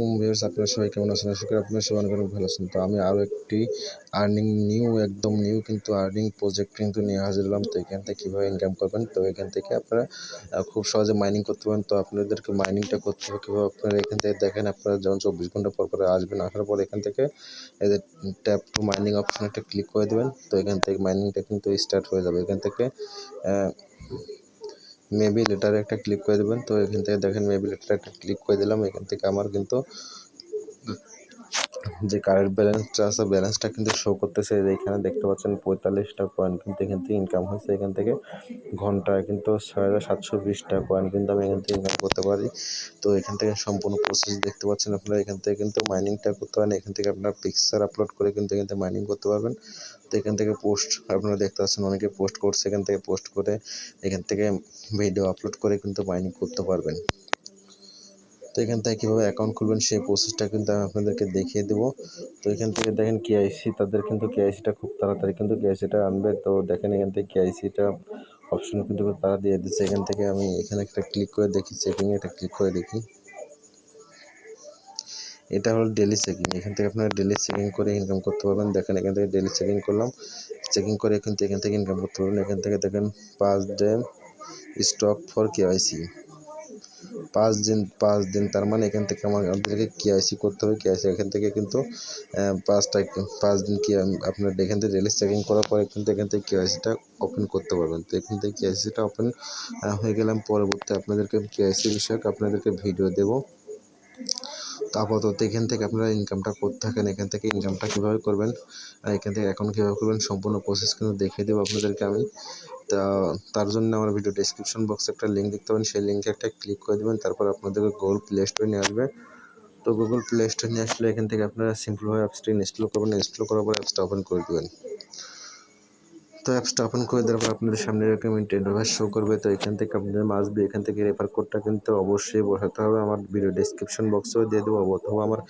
আলাইকুম ভিউয়ার্স, আপনারা সবাই কেমন আছেন? আশা করি আপনারা সবাই অনেক ভালো আছেন। তো আমি আরও একটি আর্নিং নিউ একদম নিউ কিন্তু আর্নিং প্রজেক্ট কিন্তু নিয়ে হাজির হলাম। তো এখান থেকে কীভাবে ইনকাম করবেন? তো এখান থেকে আপনারা খুব সহজে মাইনিং করতে পারেন। তো আপনাদেরকে মাইনিংটা করতে হবে কীভাবে? আপনারা এখান থেকে দেখেন, আপনারা যেমন চব্বিশ ঘণ্টা পর পরে আসবেন, আসার পর এখান থেকে এদের ট্যাপ টু মাইনিং অপশন একটা ক্লিক করে দেবেন। তো এখান থেকে মাইনিংটা কিন্তু স্টার্ট হয়ে যাবে। এখান থেকে মেবি লেটারে একটা ক্লিক করে দেবেন। তো এখান থেকে দেখেন মেবি লেটারে একটা ক্লিক করে দিলাম। এখান থেকে আমার কিন্তু যে কারেন্ট ব্যালেন্সটা আছে ব্যালেন্সটা কিন্তু শো করতেছে এই যে এখানে দেখতে পাচ্ছেন পঁয়তাল্লিশটা কয়েন কিন্তু এখান থেকে ইনকাম হয়েছে এখান থেকে ঘন্টায় কিন্তু ছয় হাজার সাতশো বিশটা কয়েন কিন্তু আমি এখান থেকে ইনকাম করতে পারি তো এখান থেকে সম্পূর্ণ প্রসেস দেখতে পাচ্ছেন আপনারা এখান থেকে কিন্তু মাইনিংটা করতে পারেন এখান থেকে আপনার পিকচার আপলোড করে কিন্তু এখান থেকে মাইনিং করতে পারবেন তো এখান থেকে পোস্ট আপনারা দেখতে পাচ্ছেন অনেকে পোস্ট করছে এখান থেকে পোস্ট করে এখান থেকে ভিডিও আপলোড করে কিন্তু মাইনিং করতে পারবেন তো এখান থেকে কীভাবে অ্যাকাউন্ট খুলবেন সেই প্রসেসটা কিন্তু আমি আপনাদেরকে দেখিয়ে দেবো। তো এখান থেকে দেখেন কেআইসি তাদের কিন্তু কেআইসিটা খুব তাড়াতাড়ি কিন্তু কেআইসিটা আনবে। তো দেখেন এখান থেকে কেআইসিটা অপশন কিন্তু তারা দিয়ে দিচ্ছে। এখান থেকে আমি এখানে একটা ক্লিক করে দেখি চেকিংয়ে একটা ক্লিক করে দেখি। এটা হলো ডেলি চেকিং এখান থেকে আপনারা ডেলি চেকিং করে ইনকাম করতে পারবেন। দেখেন এখান থেকে ডেলি চেকিং করলাম। চেকিং করে কিন্তু এখান থেকে ইনকাম করতে পারবেন। এখান থেকে দেখেন পাঁচ ডে স্টক ফর কেওয়াইসি পাঁচ দিন পাঁচ দিন তার মানে এখান থেকে আমাদেরকে কেআইসি করতে হবে। কেআইসি এখান থেকে কিন্তু পাঁচটা, পাঁচ দিন কি আপনার এখান থেকে রিলিজ চেকিং করার পরে কিন্তু এখান থেকে কেআইসিটা ওপেন করতে পারবেন। তো এখান থেকে কেআইসিটা ওপেন হয়ে গেলাম। পরবর্তী আপনাদেরকে কেআইসি বিষয়ক আপনাদেরকে ভিডিও দেবো। আপাতত এখান থেকে আপনারা ইনকামটা করতে থাকেন। এখান থেকে ইনকামটা কীভাবে করবেন এখান থেকে অ্যাকাউন্ট কীভাবে করবেন, সম্পূর্ণ প্রসেস কিন্তু দেখিয়ে দেবো আপনাদেরকে আমি। তা তার জন্য আমার ভিডিও ডিসক্রিপশন বক্সে একটা লিঙ্ক দেখতে পাবেন। সেই লিঙ্কে একটা ক্লিক করে দেবেন, তারপর আপনাদেরকে গুগল প্লে স্টোরে নিয়ে আসবে। তো গুগল প্লে স্টোর নিয়ে আসলে এখান থেকে আপনারা সিম্পলভাবে অ্যাপসটি ইনস্টল করবেন। ইনস্টল করার পর অ্যাপসটা ওপেন করে দেবেন। তো অ্যাপসটা ওপেন করে দেওয়ার পর আপনাদের সামনে এরকম ইন্টারভাইস শো করবে। তো এখান থেকে আপনাদের মাসবি এখান থেকে রেফার কোডটা কিন্তু অবশ্যই বসাতে হবে। আমার ভিডিও ডিসক্রিপশন বক্সেও দিয়ে দেবো অথবা আমার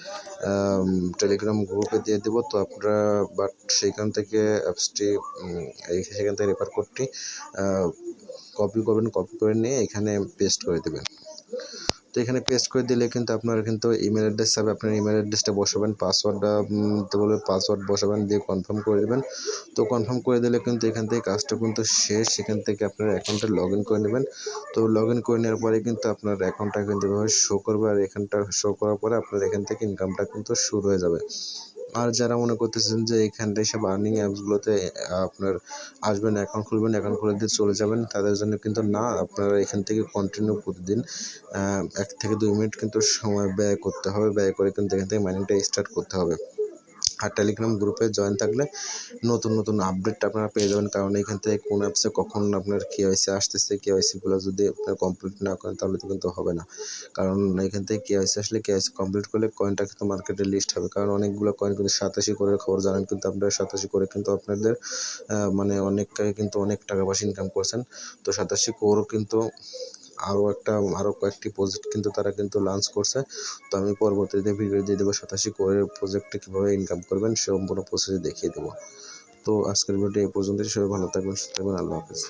টেলিগ্রাম গ্রুপে দিয়ে দেবো। তো আপনারা বাট সেইখান থেকে অ্যাপসটি সেখান থেকে রেফার কোডটি কপি করবেন কপি করে নিয়ে এখানে পেস্ট করে দেবেন। তো এখানে পেস্ট করে দিলে কিন্তু আপনার কিন্তু ইমেল অ্যাড্রেস হবে। আপনার ইমেল অ্যাড্রেসটা বসাবেন পাসওয়ার্ডটা তো বলবে পাসওয়ার্ড বসাবেন, দিয়ে কনফার্ম করে দেবেন। তো কনফার্ম করে দিলে কিন্তু এখান থেকে কাজটা কিন্তু শেষ। সেখান থেকে আপনার অ্যাকাউন্টটা লগ ইন করে নেবেন। তো লগ ইন করে নেওয়ার পরে কিন্তু আপনার অ্যাকাউন্টটা কিন্তু এভাবে শো করবে। আর এখানটা শো করার পরে আপনার এখান থেকে ইনকামটা কিন্তু শুরু হয়ে যাবে। আর যারা মনে করতেছেন যে এখানটায় সব আর্নিং অ্যাপসগুলোতে আপনার আসবেন অ্যাকাউন্ট খুলবেন অ্যাকাউন্ট খুলে দিয়ে চলে যাবেন, তাদের জন্য কিন্তু না, আপনারা এখান থেকে কন্টিনিউ প্রতিদিন এক থেকে দুই মিনিট কিন্তু সময় ব্যয় করতে হবে, ব্যয় করে কিন্তু এখান থেকে মাইনিংটা স্টার্ট করতে হবে। আর টেলিগ্রাম গ্রুপে জয়েন থাকলে নতুন নতুন আপডেট আপনারা পেয়ে যাবেন। কারণ এখান থেকে কোন অ্যাপসে কখন আপনার কে কেওয়াইসি আসতেছে কেওয়াইসিগুলো যদি আপনার কমপ্লিট না করেন, তাহলে তো কিন্তু হবে না। কারণ এখান থেকে কে কেওয়াইসি আসলে কেওয়াইসি কমপ্লিট করলে কয়েনটা কিন্তু মার্কেটে লিস্ট হবে। কারণ অনেকগুলো কয়েন কিন্তু সাতাশি করে খবর জানেন কিন্তু আপনারা, সাতাশি করে কিন্তু আপনাদের মানে অনেক কিন্তু অনেক টাকা পয়সা ইনকাম করছেন। তো সাতাশি কোরও কিন্তু আরও একটা আরও কয়েকটি প্রজেক্ট কিন্তু তারা কিন্তু লঞ্চ করছে। তো আমি পরবর্তীতে ভিডিও দিয়ে দেবো সাতাশি করে প্রজেক্টে কীভাবে ইনকাম করবেন সম্পূর্ণ প্রসেস দেখিয়ে দেবো। তো আজকের ভিডিও এই পর্যন্তই। সবাই ভালো থাকবেন, সুস্থ থাকবেন। আল্লাহ হাফিজ।